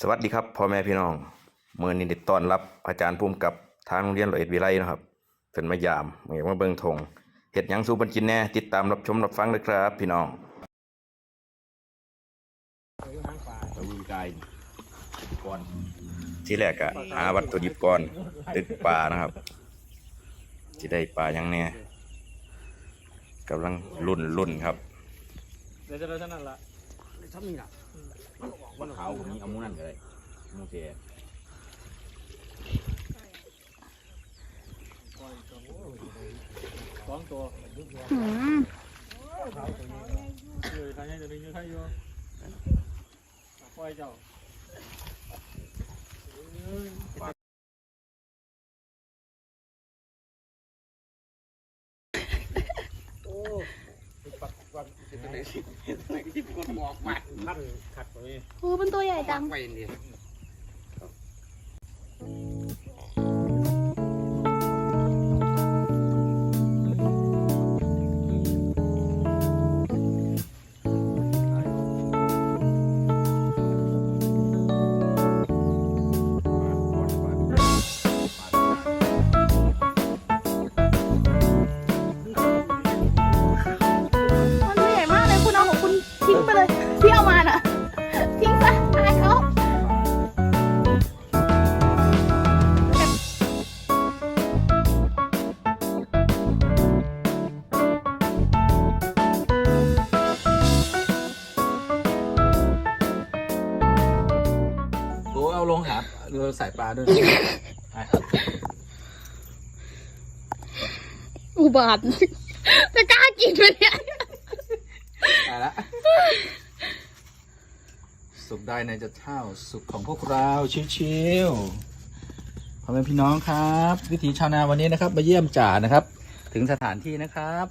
สวัสดีครับพ่อแม่พี่น้องเมื่อนี้ได้ต้อนรับอาจารย์ภูมิกับทางโรงเรียนร้อยเอ็ดวิไลนะครับเป็นมายามเมื่อมาเบิ่งทงเฮ็ดหยังสู่เพิ่นกินแหน่ติดตามรับชมรับฟังเลยครับพี่น้องตะลุยกายก่อนที่แรกก็หาวัตถุดิบก่อนตึกปลานะครับสิได้ปลาหยังแน่กำลังลุ่นลุ่นครับ เดี๋ยวจะได้เท่านั้นละทำนี่ล่ะ ว่าขาวผมนี้เอามูนั่นก็ได้มูเทสองตัวอืมอยู่ทางนี้จะดึงอยู่ทางอยู่ปล่อยเจ้าปักปักจะได้ สิได้ที่คนหมอกมาพันขัดไปโอ้เป็นตัวใหญ่จัง ไปนี่มัน เรือสายปลาด้วยอุบาท จะกล้ากินไหมเนี่ยตายละสุขได้ในจะเท่าสุขของพวกเราชิวๆพ่อแม่พี่น้องครับ วิถีชาวนาวันนี้นะครับ มาเยี่ยมจ่านะครับ ถึงสถานที่นะครับ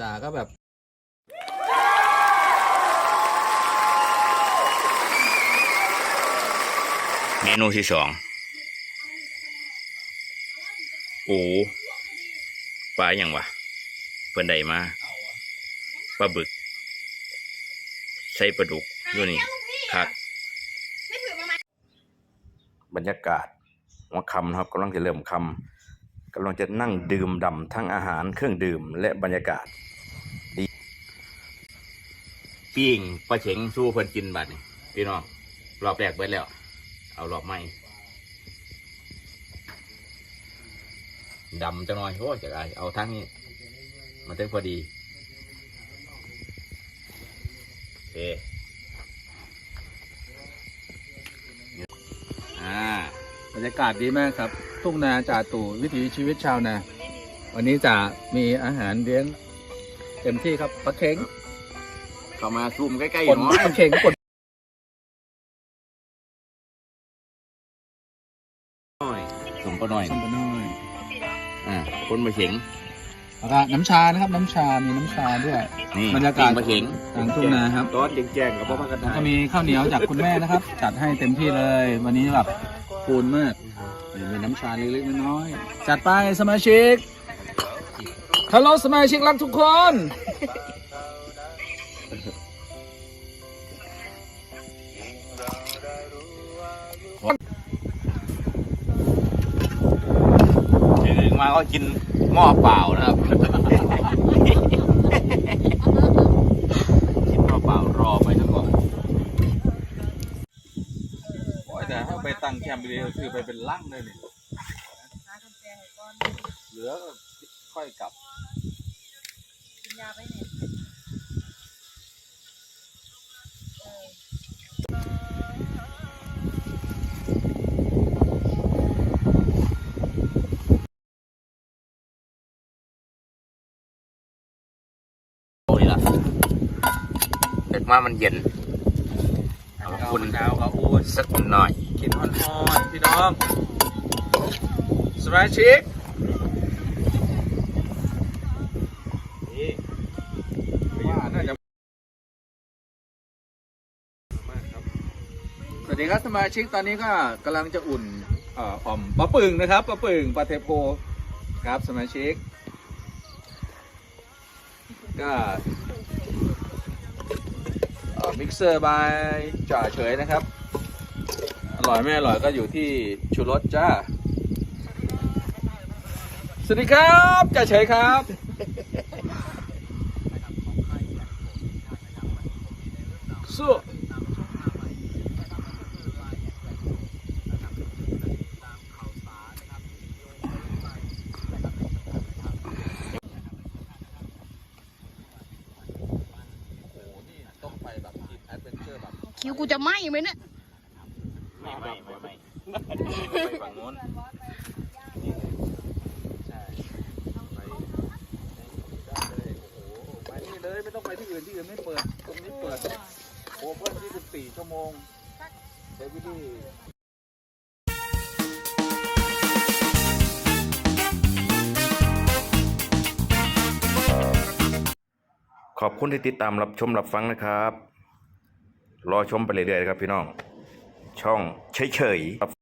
จ่าก็แบบ เมนูที่สองโอ้ปลาอย่างวะเพิ่นได้มาปลาบึก ใส่ปลาดุกอยู่นี่ครับบรรยากาศหัวค่ำนะครับกำลังจะเริ่มค่ำกำลังจะนั่งดื่มด่ำทั้งอาหารเครื่องดื่มและบรรยากาศดีปิ้งปลาเฉงสู้เพิ่นกินบัดนี่พี่น้องรอบแรกเบิดแล้ว เอารอบใหม่ดำจังหน่อยโอ้ยจะไอเอาทั้งนี้ มันเต็มพอดีโอเคอ่าบรรยากาศดีมากครับ ทุ่งนาจ่าตู่วิถีชีวิตชาวนาวันนี้จ่ามีอาหารเลี้ยงเต็มที่ครับปลาเข็งเข้ามาซูมใกล้ๆปนหน่อย ปลาเข็งปน ซูมก็หน่อยส้มปลาน้อยอ่าคนมาเข็งแล้วก็น้ำชานะครับ น้ำชา มีน้ำชาด้วย นี่บรรยากาศ ปิ้งปลาเข็งกลางทุ่งนาครับ ตอนแจ้งๆกับพ่อพักกันแล้วก็มีข้าวเหนียวจากคุณแม่นะครับ จัดให้เต็มที่เลย วันนี้แบบฟูนมากนี่มีน้ำชาเล็กๆน้อยๆจัดไปสมาชิกฮัลโหลสมาชิกรักทุกคน มาก็กินหม้อเปล่านะครับ กินหม้อเปล่ารอไปซะก่อนโอ้ยแต่ถ้าไปตั้งแคมป์ไปเลยคือไปเป็นลั่งเลยเนี่ยเหลือก็ค่อยกลับโอ้ย ล่ะเด็กมามันเย็นเอาเอาคุณดาวเอาอูดสักหน่อย กินฮอนๆพี่น้องสมาชิกว่าน่าจะสวัสดีครับสมาชิกตอนนี้ก็กำลังจะอุ่นเอ่ออ่อมปลาปึ่งนะครับปลาปึ่งปลาเทโพครับสมาชิก ก็มิกเซอร์บายจ่าเฉยนะครับ อร่อยไม่อร่อยก็อยู่ที่ชูรสจ้า สวัสดีครับจ่าเฉยครับ สู้ โอ้โห นี่ต้องไปแบบทีมแอดเวนเจอร์แบบ คิวกูจะไหม้ไหมเนี่ยไม่ไม่ไม่ไม่ไปฝั่งโน้นใช่ไปได้เลยโอ้โหไปนี่เลยไม่ต้องไปที่อื่นที่อื่นไม่เปิด ตรงนี้เปิดโอเพ่น24 ชั่วโมงเดวิดี้ขอบคุณที่ติดตามรับชมรับฟังนะครับ รอชมไปเรื่อยๆครับพี่น้อง ช่องเฉยๆ